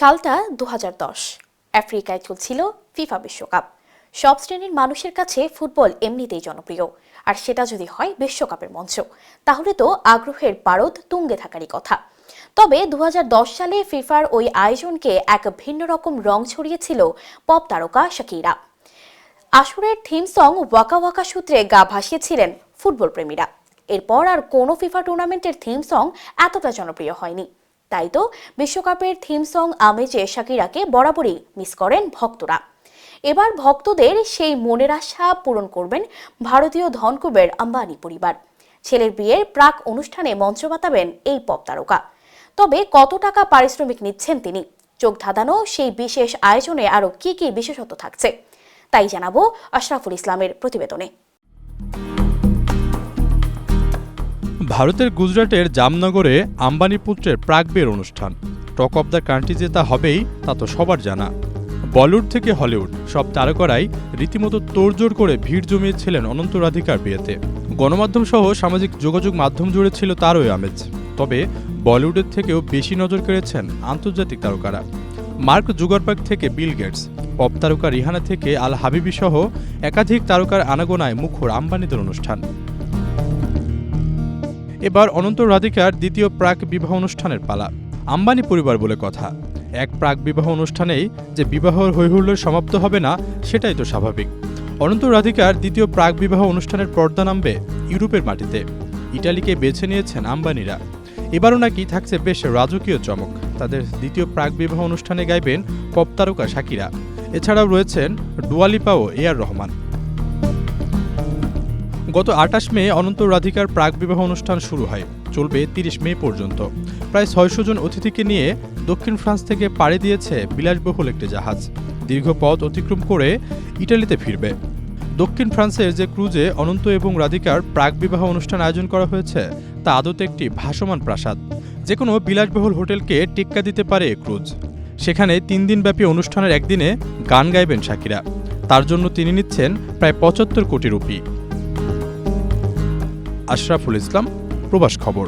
সালটা দু হাজার দশ। আফ্রিকায় চলছিল ফিফা বিশ্বকাপ। সব শ্রেণির মানুষের কাছে ফুটবল এমনিতেই জনপ্রিয়। আর সেটা যদি হয় বিশ্বকাপের মঞ্চ, তাহলে তো আগ্রহের পারদ তুঙ্গে থাকারই কথা। তবে দু হাজার দশ সালে ফিফার ওই আয়োজনকে এক ভিন্ন রকম রং ছড়িয়েছিল পপ তারকা শাকিরা। আসরের থিম সং ওয়াকা ওয়াকা সূত্রে গা ভাসিয়েছিলেন ফুটবল প্রেমীরা। এরপর আর কোনো ফিফা টুর্নামেন্টের থিম সং এতটা জনপ্রিয় হয়নি। তাই তো বিশ্বকাপের থিম সং আমেজে শাকিরাকে বরাবরই মিস করেন ভক্তরা। এবার ভক্তদের সেই মনের আশা পূরণ করবেন ভারতীয় ধনকুবের আম্বানি পরিবার। ছেলের বিয়ের প্রাক অনুষ্ঠানে মঞ্চ মাতাবেন এই পপ তারকা। তবে কত টাকা পারিশ্রমিক নিচ্ছেন তিনি? চোখ ধাঁধানো সেই বিশেষ আয়োজনে আরও কি কি বিশেষত্ব থাকছে? তাই জানাব আশরাফুল ইসলামের প্রতিবেদনে। ভারতের গুজরাটের জামনগরে আম্বানি পুত্রের প্রাকবের অনুষ্ঠান। টক অব দ্য কান্ট্রি যে তা হবেই, তা তো সবার জানা। বলিউড থেকে হলিউড, সব তারকারাই রীতিমতো তোড়জোড় করে ভিড় জমিয়েছিলেন অনন্ত রাধিকার বিয়েতে। গণমাধ্যম সহ সামাজিক যোগাযোগ মাধ্যম জুড়ে ছিল তারই আমেজ। তবে বলিউডের থেকেও বেশি নজর কেড়েছেন আন্তর্জাতিক তারকারা। মার্ক জুগারবার্গ থেকে বিল গেটস, পপ তারকা রিহানা থেকে আল হাবিবি সহ একাধিক তারকার আনাগোনায় মুখর আম্বানিদের অনুষ্ঠান। এবার অনন্ত রাধিকার দ্বিতীয় প্রাক বিবাহ অনুষ্ঠানের পালা। আম্বানি পরিবার বলে কথা। এক প্রাক বিবাহ অনুষ্ঠানেই যে বিবাহ হৈহুল্লোর সমাপ্ত হবে না, সেটাই তো স্বাভাবিক। অনন্ত রাধিকার দ্বিতীয় প্রাক বিবাহ অনুষ্ঠানের পর্দা নামবে ইউরোপের মাটিতে। ইটালিকে বেছে নিয়েছেন আম্বানিরা। এবারও নাকি থাকছে বেশ রাজকীয় চমক। তাদের দ্বিতীয় প্রাক বিবাহ অনুষ্ঠানে গাইবেন পপ তারকা শাকিরা। এছাড়াও রয়েছেন ডুয়ালিপা ও এ আর রহমান। গত আটাশ মে অনন্ত রাধিকার প্রাক বিবাহ অনুষ্ঠান শুরু হয়। চলবে তিরিশ মে পর্যন্ত। প্রায় ছয়শো জন অতিথিকে নিয়ে দক্ষিণ ফ্রান্স থেকে পাড়ি দিয়েছে বিলাসবহুল একটি জাহাজ। দীর্ঘ পথ অতিক্রম করে ইটালিতে ফিরবে। দক্ষিণ ফ্রান্সের যে ক্রুজে অনন্ত এবং রাধিকার প্রাক বিবাহ অনুষ্ঠান আয়োজন করা হয়েছে, তা আদতে একটি ভাসমান প্রাসাদ। যে কোনো বিলাসবহুল হোটেলকে টিক্কা দিতে পারে ক্রুজ। সেখানে তিন দিনব্যাপী অনুষ্ঠানের একদিনে গান গাইবেন শাকিরা। তার জন্য তিনি নিচ্ছেন প্রায় পঁচাত্তর কোটি রুপি। আশরাফুল ইসলাম প্রবাস খবর।